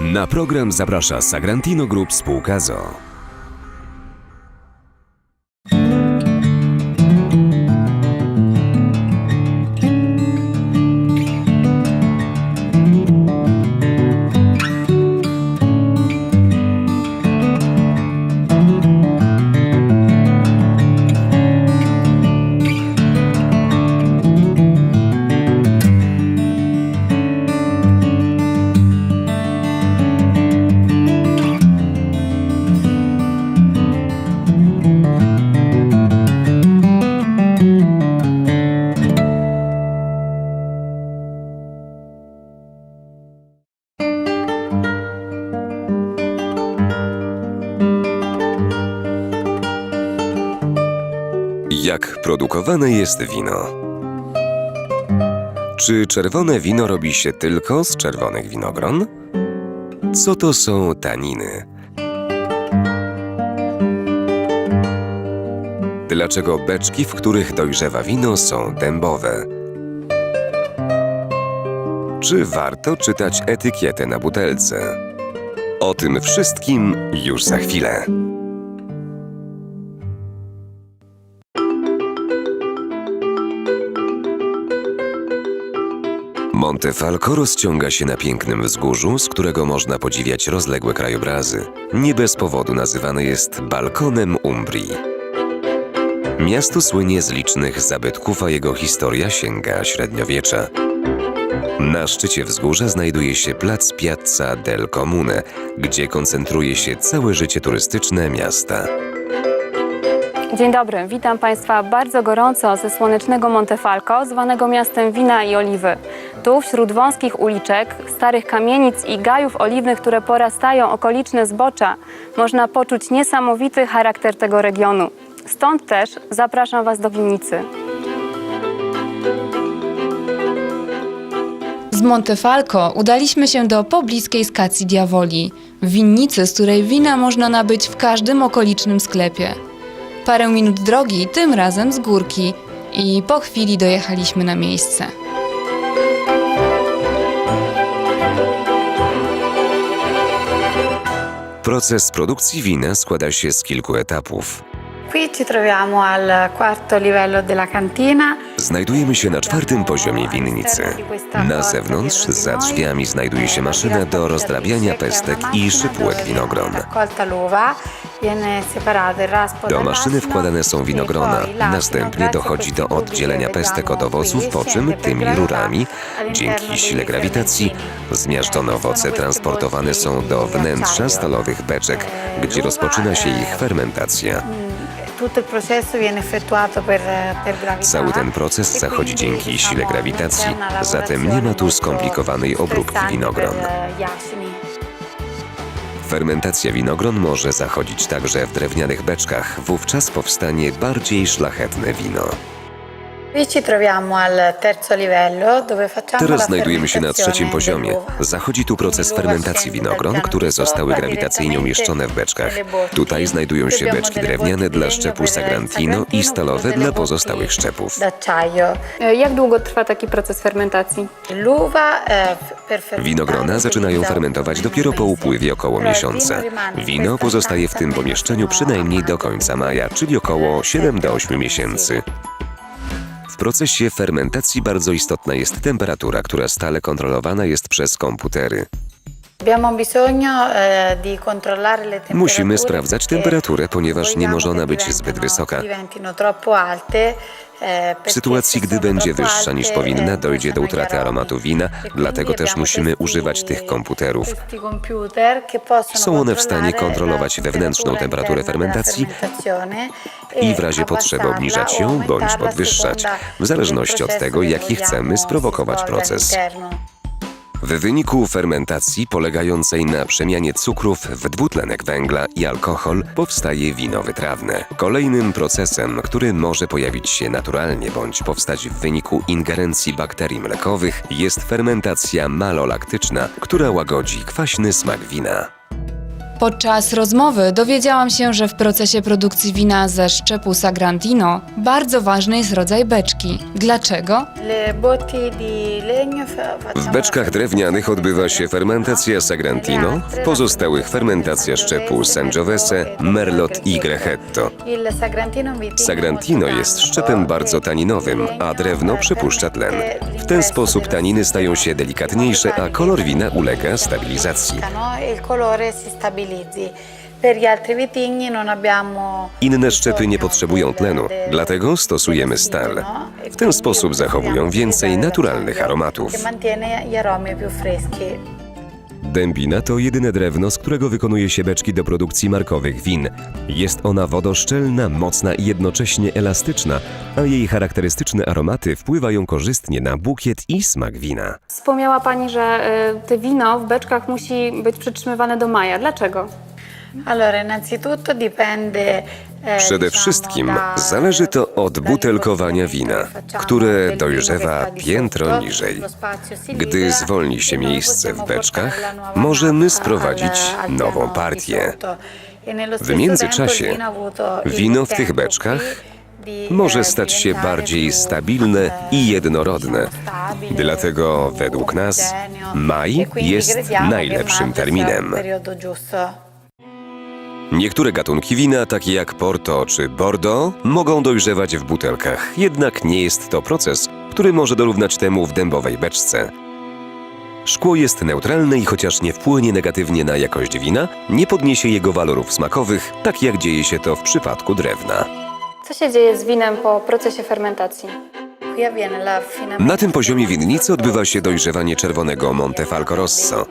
Na program zaprasza Sagrantino Group Spółka ZO. Jak produkowane jest wino? Czy czerwone wino robi się tylko z czerwonych winogron? Co to są taniny? Dlaczego beczki, w których dojrzewa wino, są dębowe? Czy warto czytać etykietę na butelce? O tym wszystkim już za chwilę. Monte Falco rozciąga się na pięknym wzgórzu, z którego można podziwiać rozległe krajobrazy. Nie bez powodu nazywane jest balkonem Umbrii. Miasto słynie z licznych zabytków, a jego historia sięga średniowiecza. Na szczycie wzgórza znajduje się plac Piazza del Comune, gdzie koncentruje się całe życie turystyczne miasta. Dzień dobry, witam Państwa bardzo gorąco ze słonecznego Montefalco, zwanego miastem wina i oliwy. Tu wśród wąskich uliczek, starych kamienic i gajów oliwnych, które porastają okoliczne zbocza, można poczuć niesamowity charakter tego regionu. Stąd też zapraszam Was do winnicy. Z Montefalco udaliśmy się do pobliskiej Skacji Diavoli, winnicy, z której wina można nabyć w każdym okolicznym sklepie. Parę minut drogi, tym razem z górki i po chwili dojechaliśmy na miejsce. Proces produkcji wina składa się z kilku etapów. Qui ci troviamo al quarto livello della cantina. Znajdujemy się na czwartym poziomie winnicy. Na zewnątrz, za drzwiami, znajduje się maszyna do rozdrabiania pestek i szypułek winogron. Do maszyny wkładane są winogrona. Następnie dochodzi do oddzielenia pestek od owoców, po czym tymi rurami, dzięki sile grawitacji, zmiażdżone owoce transportowane są do wnętrza stalowych beczek, gdzie rozpoczyna się ich fermentacja. Gravità. Cały ten proces zachodzi dzięki sile grawitacji, zatem nie ma tu skomplikowanej obróbki winogron. Fermentacja winogron może zachodzić także w drewnianych beczkach, wówczas powstanie bardziej szlachetne wino. Teraz znajdujemy się na trzecim poziomie. Zachodzi tu proces fermentacji winogron, które zostały grawitacyjnie umieszczone w beczkach. Tutaj znajdują się beczki drewniane dla szczepu Sagrantino i stalowe dla pozostałych szczepów. E, Jak długo trwa taki proces fermentacji? Winogrona zaczynają fermentować dopiero po upływie około miesiąca. Wino pozostaje w tym pomieszczeniu przynajmniej do końca maja, czyli około 7 do 8 miesięcy. Procesie fermentacji bardzo istotna jest temperatura, która stale kontrolowana jest przez komputery. Musimy sprawdzać temperaturę, ponieważ nie może ona być zbyt wysoka. eh, W perché sytuacji, gdy będzie wyższa niż powinna, eh, dojdzie do utraty aromatu wina, E dlatego też musimy używać tych komputerów. Są one w stanie kontrolować wewnętrzną temperaturę fermentacji i e w razie potrzeby obniżać ją bądź podwyższać, w zależności od tego, jaki chcemy sprowokować proces. W wyniku fermentacji polegającej na przemianie cukrów w dwutlenek węgla i alkohol powstaje wino wytrawne. Kolejnym procesem, który może pojawić się naturalnie bądź powstać w wyniku ingerencji bakterii mlekowych, jest fermentacja malolaktyczna, która łagodzi kwaśny smak wina. Podczas rozmowy dowiedziałam się, że w procesie produkcji wina ze szczepu Sagrantino bardzo ważny jest rodzaj beczki. Dlaczego? W beczkach drewnianych odbywa się fermentacja Sagrantino, w pozostałych fermentacja szczepu Sangiovese, Merlot i Grechetto. Sagrantino jest szczepem bardzo taninowym, a drewno przepuszcza tlen. W ten sposób taniny stają się delikatniejsze, a kolor wina ulega stabilizacji. No, abbiamo Inne szczepy nie potrzebują tlenu, dlatego stosujemy stal. W ten sposób zachowują więcej naturalnych aromatów. Dębina to jedyne drewno, z którego wykonuje się beczki do produkcji markowych win. Jest ona wodoszczelna, mocna i jednocześnie elastyczna, a jej charakterystyczne aromaty wpływają korzystnie na bukiet i smak wina. Wspomniała Pani, że y, te wino w beczkach musi być przytrzymywane do maja. Dlaczego? Eh, Przede wszystkim zależy to od butelkowania wina, które dojrzewa piętro niżej. Gdy zwolni się miejsce w beczkach, możemy sprowadzić nową partię. W międzyczasie wino w tych beczkach może stać się bardziej stabilne i jednorodne. Dlatego według nas maj jest najlepszym terminem. Niektóre gatunki wina, takie jak Porto czy Bordeaux, mogą dojrzewać w butelkach, jednak nie jest to proces, który może dorównać temu w dębowej beczce. Szkło jest neutralne i chociaż nie wpłynie negatywnie na jakość wina, nie podniesie jego walorów smakowych, tak jak dzieje się to w przypadku drewna. Co się dzieje z winem po procesie fermentacji? Na tym poziomie winnicy odbywa się dojrzewanie czerwonego Montefalco Rosso.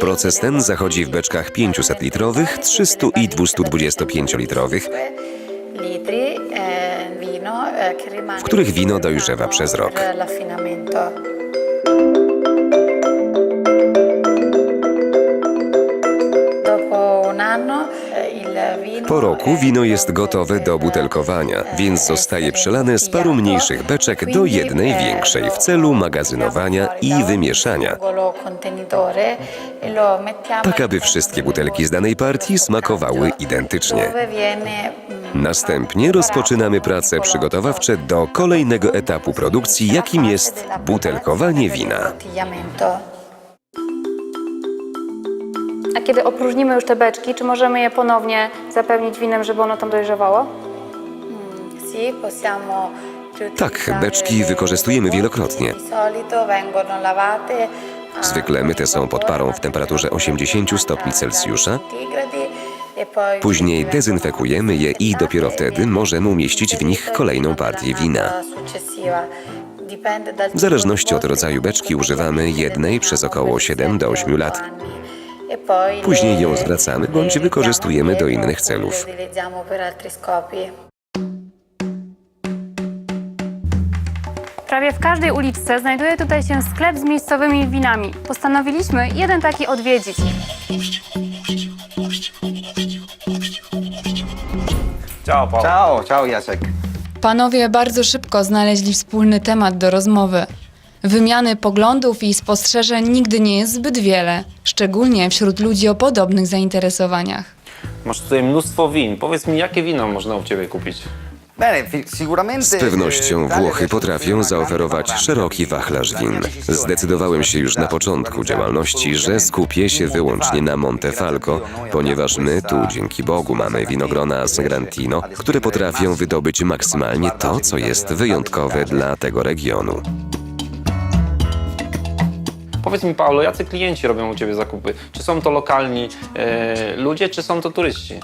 Proces ten zachodzi w beczkach 500 litrowych, 300 i 225 litrowych, w których wino dojrzewa przez rok. Po roku wino jest gotowe do butelkowania, więc zostaje przelane z paru mniejszych beczek do jednej większej w celu magazynowania i wymieszania. Tak, aby wszystkie butelki z danej partii smakowały identycznie. Następnie rozpoczynamy prace przygotowawcze do kolejnego etapu produkcji, jakim jest butelkowanie wina. A kiedy opróżnimy już te beczki, czy możemy je ponownie zapełnić winem, żeby ono tam dojrzewało? Tak, beczki wykorzystujemy wielokrotnie. Zwykle myte są pod parą w temperaturze 80 stopni Celsjusza. Później dezynfekujemy je i dopiero wtedy możemy umieścić w nich kolejną partię wina. W zależności od rodzaju beczki używamy jednej przez około 7 do 8 lat. Później ją zwracamy bądź wykorzystujemy do innych celów. Prawie w każdej uliczce znajduje tutaj się sklep z miejscowymi winami. Postanowiliśmy jeden taki odwiedzić. Ciao Paolo. Ciao, ciao Jacek. Panowie bardzo szybko znaleźli wspólny temat do rozmowy. Wymiany poglądów i spostrzeżeń nigdy nie jest zbyt wiele, szczególnie wśród ludzi o podobnych zainteresowaniach. Masz tutaj mnóstwo win. Powiedz mi, jakie wino można u Ciebie kupić? Z pewnością eh, Włochy potrafią zaoferować szeroki wachlarz win. Zdecydowałem się już na początku działalności, że skupię się wyłącznie na Montefalco, ponieważ my tu, dzięki Bogu, mamy winogrona Sagrantino, które potrafią wydobyć maksymalnie to, co jest wyjątkowe dla tego regionu. Powiedz mi, Paolo, jacy klienci robią u Ciebie zakupy? Czy są to lokalni e, ludzie, czy są to turyści?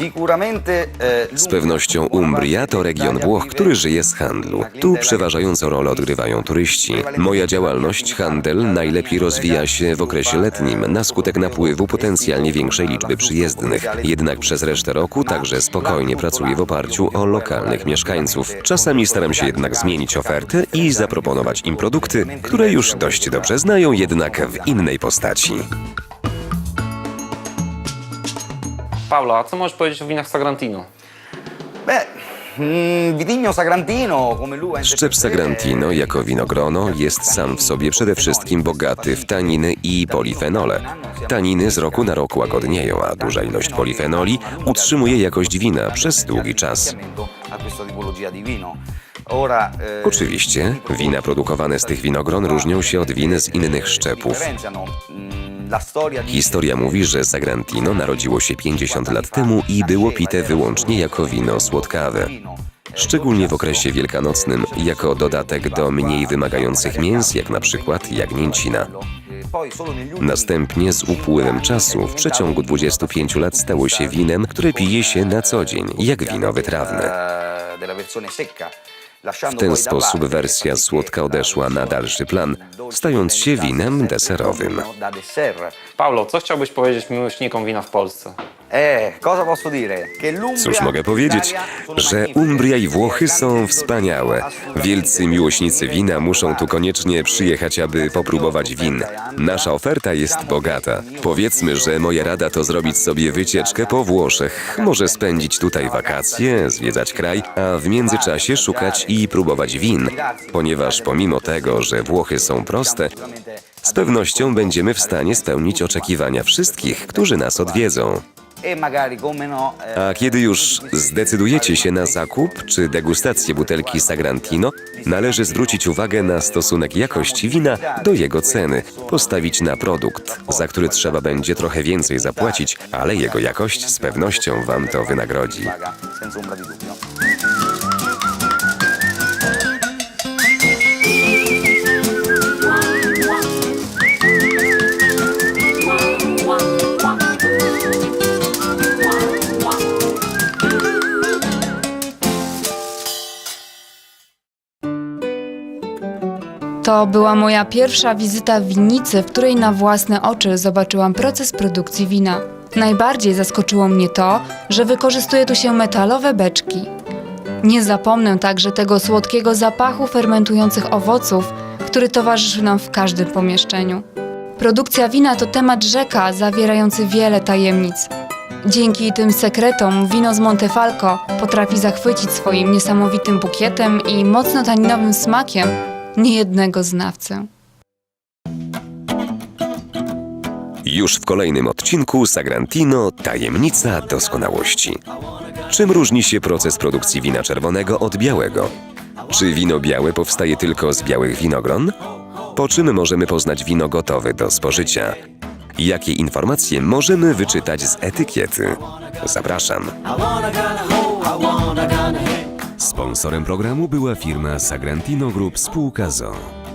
Eh, Z pewnością Umbria to region Włoch, który żyje z handlu. Tu przeważającą rolę odgrywają turyści. Moja działalność, handel, najlepiej rozwija się w okresie letnim, na skutek napływu potencjalnie większej liczby przyjezdnych. Jednak przez resztę roku także spokojnie pracuję w oparciu o lokalnych mieszkańców. Czasami staram się jednak zmienić ofertę i zaproponować im produkty, które już dość dobrze znają, jednak w innej postaci. Paolo, a co możesz powiedzieć o winach Sagrantino? Beh, Mm, Vitigno Sagrantino, come lui ha Szczep Sagrantino jako winogrono jest sam w sobie przede wszystkim bogaty w taniny i polifenole. Taniny z roku na rok łagodnieją, a duża ilość polifenoli utrzymuje jakość wina przez długi czas. A questa tipologia di vino. Ora, eh, Oczywiście, wina produkowane z tych winogron różnią się od win z innych szczepów. differenziano, mm, Historia mówi, że Sagrantino narodziło się 50 lat temu i było pite wyłącznie jako wino słodkawe. Szczególnie w okresie wielkanocnym, jako dodatek do mniej wymagających mięs, jak na przykład jagnięcina. Eh, Następnie z upływem czasu, w przeciągu 25 lat stało się winem, które pije się na co dzień, jak wino wytrawne. W ten sposób wersja słodka odeszła na dalszy plan, stając się winem deserowym. Paulo, co chciałbyś powiedzieć miłośnikom wina w Polsce? L'Umbria Cóż mogę powiedzieć, że. Umbria i Włochy są wspaniałe. Wielcy miłośnicy wina muszą tu koniecznie przyjechać, aby popróbować win. Nasza oferta jest bogata. Powiedzmy, że moja rada to zrobić sobie wycieczkę po Włoszech. Może spędzić tutaj wakacje, zwiedzać kraj, a w międzyczasie szukać i próbować win. Ponieważ pomimo tego, że Włochy są proste, z pewnością będziemy w stanie spełnić oczekiwania wszystkich, którzy nas odwiedzą. A kiedy już zdecydujecie się na zakup czy degustację butelki Sagrantino, należy zwrócić uwagę na stosunek jakości wina do jego ceny, postawić na produkt, za który trzeba będzie trochę więcej zapłacić, ale jego jakość z pewnością Wam to wynagrodzi. To była moja pierwsza wizyta w winnicy, w której na własne oczy zobaczyłam proces produkcji wina. Najbardziej zaskoczyło mnie to, że wykorzystuje tu się metalowe beczki. Nie zapomnę także tego słodkiego zapachu fermentujących owoców, który towarzyszył nam w każdym pomieszczeniu. Produkcja wina to temat rzeka zawierający wiele tajemnic. Dzięki tym sekretom wino z Montefalco potrafi zachwycić swoim niesamowitym bukietem i mocno taninowym smakiem niejednego znawcę. Już w kolejnym odcinku Sagrantino Tajemnica doskonałości. Czym różni się proces produkcji wina czerwonego od białego? Czy wino białe powstaje tylko z białych winogron? Po czym możemy poznać wino gotowe do spożycia? Jakie informacje możemy wyczytać z etykiety? Zapraszam. Sponsorem programu była firma Sagrantino Group Spółka ZOO.